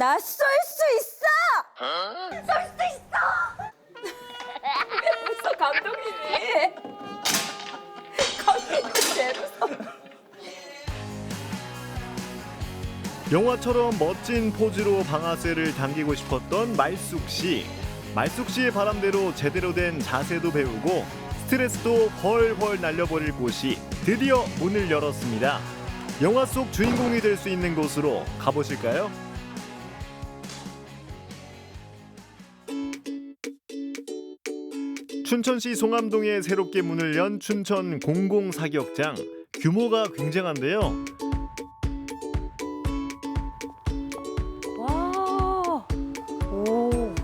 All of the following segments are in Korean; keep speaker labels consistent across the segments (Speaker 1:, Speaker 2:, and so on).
Speaker 1: 나 쏠 수 있어! 쏠 수 있어! 웃어 감독님이. 감독님 제 웃어.
Speaker 2: 영화처럼 멋진 포즈로 방아쇠를 당기고 싶었던 말숙 씨. 말숙 씨의 바람대로 제대로 된 자세도 배우고 스트레스도 훨훨 날려버릴 곳이 드디어 문을 열었습니다. 영화 속 주인공이 될 수 있는 곳으로 가보실까요? 춘천시 송암동에 새롭게 문을 연 춘천 공공사격장. 규모가 굉장한데요.
Speaker 1: 와. 오.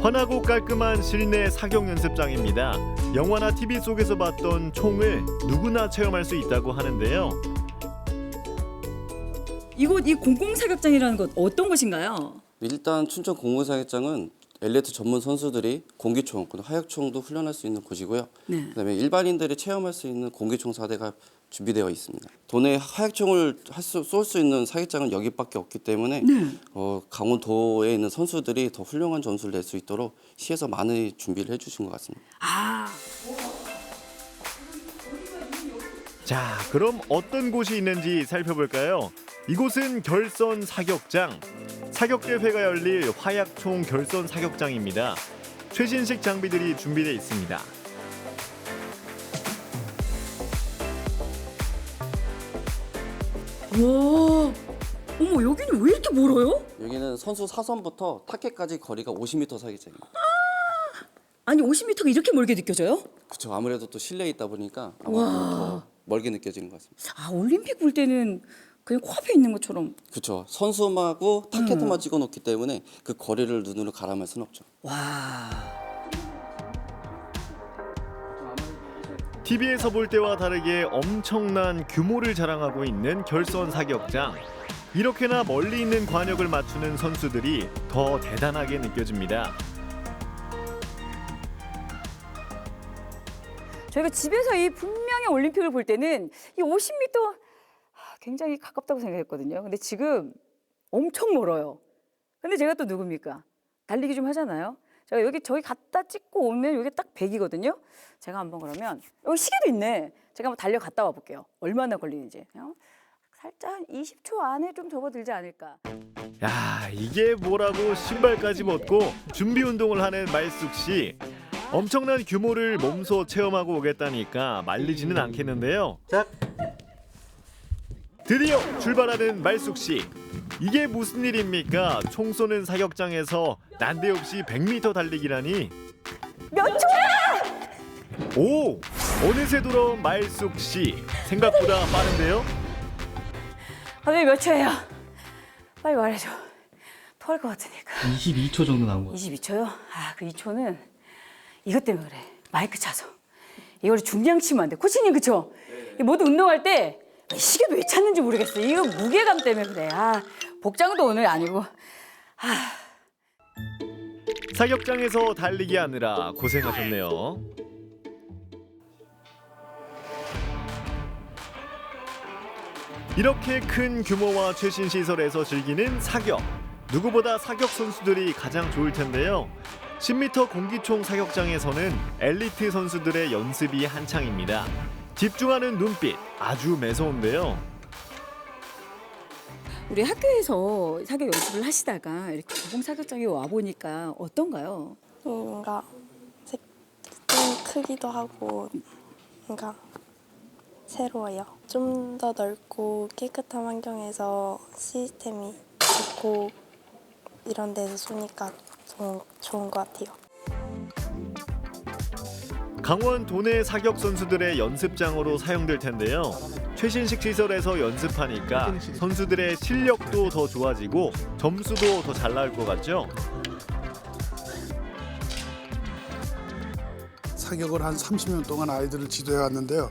Speaker 2: 환하고 깔끔한 실내 사격 연습장입니다. 영화나 TV 속에서 봤던 총을 누구나 체험할 수 있다고 하는데요.
Speaker 3: 이곳 이 공공사격장이라는 것 어떤 곳인가요?
Speaker 4: 일단 춘천 공군사격장은 엘리트 전문 선수들이 공기총, 그리고 화약총도 훈련할 수 있는 곳이고요.
Speaker 3: 네.
Speaker 4: 그다음에 일반인들이 체험할 수 있는 공기총 사대가 준비되어 있습니다. 도내 화약총을 쏠 수 있는 사격장은 여기밖에 없기 때문에
Speaker 3: 네.
Speaker 4: 어, 강원도에 있는 선수들이 더 훌륭한 전술을 낼 수 있도록 시에서 많은 준비를 해주신 것 같습니다.
Speaker 3: 아,
Speaker 2: 자, 그럼 어떤 곳이 있는지 살펴볼까요? 이곳은 결선 사격장. 사격 대회가 열릴 화약총 결선 사격장입니다. 최신식 장비들이 준비되어 있습니다.
Speaker 3: 와, 어머 여기는 왜 이렇게 멀어요?
Speaker 4: 여기는 선수 사선부터 타켓까지 거리가 50m 사격장입니다.
Speaker 3: 아니 50m가 이렇게 멀게 느껴져요?
Speaker 4: 그렇죠. 아무래도 또 실내에 있다 보니까 아마 더 멀게 느껴지는 것 같습니다.
Speaker 3: 아 올림픽 볼 때는 그냥 코앞에 있는 것처럼.
Speaker 4: 그렇죠. 선수하고 타켓만 찍어놓기 때문에 그 거리를 눈으로 가람할 수는 없죠.
Speaker 3: 와,
Speaker 2: TV에서 볼 때와 다르게 엄청난 규모를 자랑하고 있는 결선 사격장. 이렇게나 멀리 있는 관역을 맞추는 선수들이 더 대단하게 느껴집니다.
Speaker 1: 저희가 집에서 이 분명히 올림픽을 볼 때는 이 50m 굉장히 가깝다고 생각했거든요. 근데 지금 엄청 멀어요. 근데 제가 또 누굽니까? 달리기 좀 하잖아요. 제가 여기 저기 갖다 찍고 오면 이게 딱 100이거든요. 제가 한번 그러면 여기 시계도 있네. 제가 한번 달려 갔다 와 볼게요. 얼마나 걸리는지. 어? 살짝 한 20초 안에 좀 접어들지 않을까.
Speaker 2: 야, 이게 뭐라고 신발까지 벗고 준비 운동을 하는 말숙 씨. 엄청난 규모를 몸소 체험하고 오겠다니까 말리지는 않겠는데요. 드디어 출발하는 말숙 씨. 이게 무슨 일입니까? 총 쏘는 사격장에서 난데없이 100m 달리기라니.
Speaker 1: 몇 초야?
Speaker 2: 오! 어느새 돌아온 말숙 씨. 생각보다 빠른데요?
Speaker 1: 선생님 몇 초예요? 빨리 말해줘. 토할 것 같으니까.
Speaker 5: 22초 정도 나온 것 같아요.
Speaker 1: 22초요? 아, 그 2초는 이것 때문에 그래. 마이크 차서. 이걸 중량 치면 안 돼. 코치님, 그쵸? 이 모두 운동할 때 시계도 왜 찾는지 모르겠어. 이거 무게감 때문에 그래. 아, 복장도 오늘 아니고.
Speaker 2: 사격장에서 달리기 하느라 고생하셨네요. 이렇게 큰 규모와 최신 시설에서 즐기는 사격. 누구보다 사격 선수들이 가장 좋을 텐데요. 10m 공기총 사격장에서는 엘리트 선수들의 연습이 한창입니다. 집중하는 눈빛 아주 매서운데요.
Speaker 3: 우리 학교에서 사격 연습을 하시다가 이렇게 공공사격장에 와 보니까 어떤가요?
Speaker 6: 뭔가 색- 좀 크기도 하고 뭔가 새로워요. 좀 더 넓고 깨끗한 환경에서 시스템이 좋고 이런 데서 쏘니까 좋은, 좋은 것 같아요.
Speaker 2: 강원 도내 사격 선수들의 연습장으로 사용될 텐데요. 최신식 시설에서 연습하니까 선수들의 실력도 더 좋아지고 점수도 더 잘 나올 것 같죠?
Speaker 7: 사격을 한 30년 동안 아이들을 지도해 왔는데요.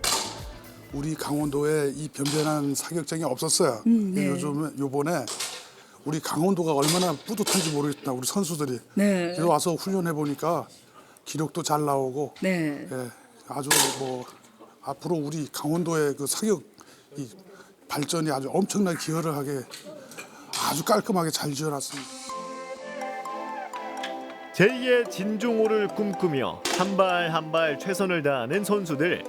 Speaker 7: 우리 강원도에 이 변변한 사격장이 없었어요.
Speaker 3: 네.
Speaker 7: 요즘 요번에 우리 강원도가 얼마나 뿌듯한지 모르겠다. 우리 선수들이
Speaker 3: 네.
Speaker 7: 그래서 와서 훈련해 보니까 기록도 잘 나오고
Speaker 3: 네.
Speaker 7: 예, 아주 뭐 앞으로 우리 강원도의 그 사격 이 발전이 아주 엄청나게 기여를 하게 아주 깔끔하게 잘 지어놨습니다.
Speaker 2: 제2의 진종호를 꿈꾸며 한 발 한 발 최선을 다하는 선수들.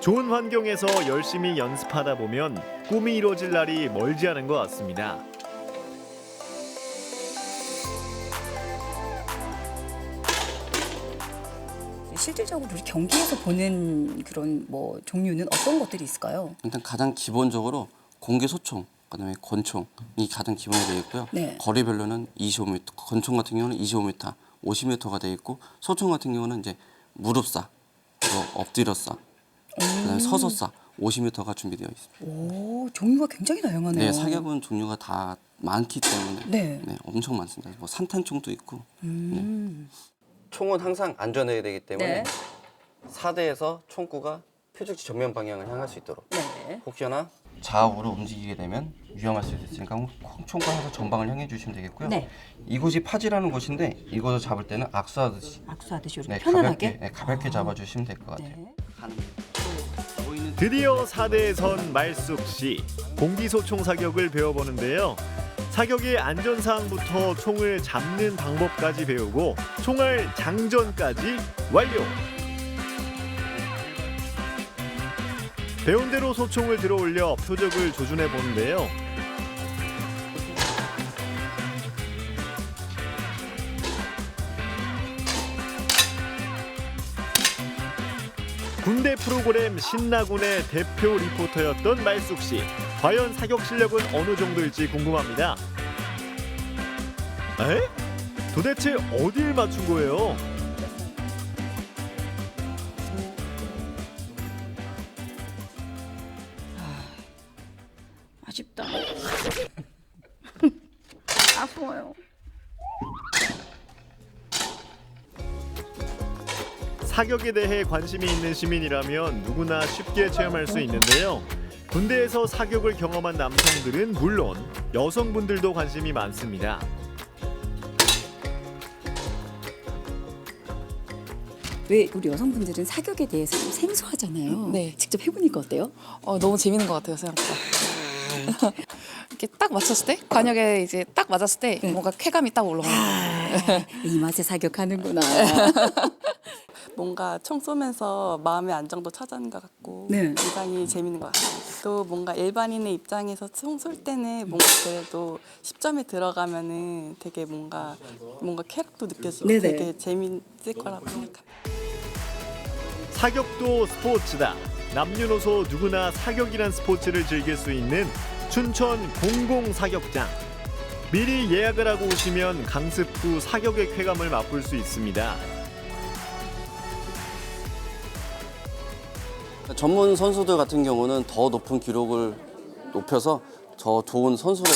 Speaker 2: 좋은 환경에서 열심히 연습하다 보면 꿈이 이루어질 날이 멀지 않은 것 같습니다.
Speaker 3: 실질적으로 우리 경기에서 보는 그런 뭐 종류는 어떤 것들이 있을까요?
Speaker 4: 일단 가장 기본적으로 공개 소총, 그다음에 권총이 가장 기본이 되어 있고요.
Speaker 3: 네.
Speaker 4: 거리별로는 25m, 권총 같은 경우는 25m, 50m가 되어 있고 소총 같은 경우는 이제 무릎 쏴, 그리고 엎드려 쏴, 그다음에 서서 쏴, 50m가 준비되어 있습니다.
Speaker 3: 오, 종류가 굉장히 다양하네요.
Speaker 4: 네, 사격은 종류가 다 많기 때문에
Speaker 3: 네.
Speaker 4: 엄청 많습니다. 뭐 산탄총도 있고
Speaker 3: 음.
Speaker 4: 총은 항상 안전해야 되기 때문에
Speaker 3: 네.
Speaker 4: 사대에서 총구가 표적지 전면 방향을 향할 수 있도록
Speaker 3: 네.
Speaker 4: 혹여나 좌우로 움직이게 되면 위험할 수도 있으니까 총과 항상 전방을 향해 주시면 되겠고요.
Speaker 3: 네.
Speaker 4: 이곳이 파지라는 곳인데 이곳을 잡을 때는 악수하듯이
Speaker 3: 악수하듯이 이렇게
Speaker 4: 네,
Speaker 3: 편안하게.
Speaker 4: 가볍게, 네, 가볍게 잡아주시면 될 것 같아요.
Speaker 3: 네.
Speaker 2: 드디어 4대에 선 말숙 씨 공기소총 사격을 배워보는데요. 사격의 안전사항부터 총을 잡는 방법까지 배우고 총알 장전까지 완료. 배운 대로 소총을 들어 올려 표적을 조준해 보는데요. 군대 프로그램 신나군의 대표 리포터였던 말숙 씨. 과연 사격 실력은 어느 정도일지 궁금합니다. 에? 도대체 어딜 맞춘 거예요?
Speaker 3: 아쉽다. 아쉬워요.
Speaker 2: 사격에 대해 관심이 있는 시민이라면 누구나 쉽게 체험할 수 있는데요. 군대에서 사격을 경험한 남성들은 물론 여성분들도 관심이 많습니다.
Speaker 3: 왜 우리 여성분들은 사격에 대해서 좀 생소하잖아요.
Speaker 5: 네.
Speaker 3: 직접 해보니까 어때요?
Speaker 5: 어, 너무 재밌는 것 같아요 생각보다. 이렇게 딱 맞췄을 때 관역에 이제 딱 맞았을 때 뭔가 쾌감이 딱 올라가는 거예요.
Speaker 3: 이 맛에 사격하는구나.
Speaker 8: 뭔가 총 쏘면서 마음의 안정도 찾아는 것 같고
Speaker 3: 네.
Speaker 8: 굉장히 재밌는 것 같아요. 또 뭔가 일반인의 입장에서 총 쏠 때는 뭔가 그래도 10점에 들어가면은 되게 뭔가 뭔가 쾌락도 느껴지고
Speaker 3: 네네.
Speaker 8: 되게 재밌을 거라고 생각합니다.
Speaker 2: 사격도 스포츠다. 남녀노소 누구나 사격이란 스포츠를 즐길 수 있는 춘천 공공 사격장. 미리 예약을 하고 오시면 강습 후 사격의 쾌감을 맛볼 수 있습니다.
Speaker 4: 전문 선수들 같은 경우는 더 높은 기록을 높여서 더 좋은 선수로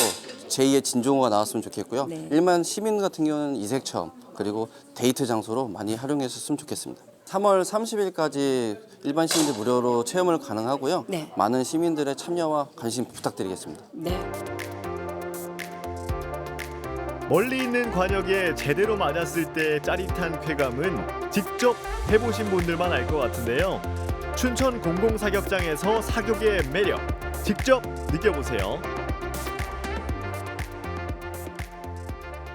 Speaker 4: 제2의 진종호가 나왔으면 좋겠고요.
Speaker 3: 네.
Speaker 4: 일반 시민 같은 경우는 이색 체험 그리고 데이트 장소로 많이 활용했으면 좋겠습니다. 3월 30일까지 일반 시민들 무료로 체험을 가능하고요.
Speaker 3: 네.
Speaker 4: 많은 시민들의 참여와 관심 부탁드리겠습니다.
Speaker 3: 네.
Speaker 2: 멀리 있는 관역에 제대로 맞았을 때 짜릿한 쾌감은 직접 해보신 분들만 알 것 같은데요. 춘천 공공사격장에서 사격의 매력 직접 느껴보세요.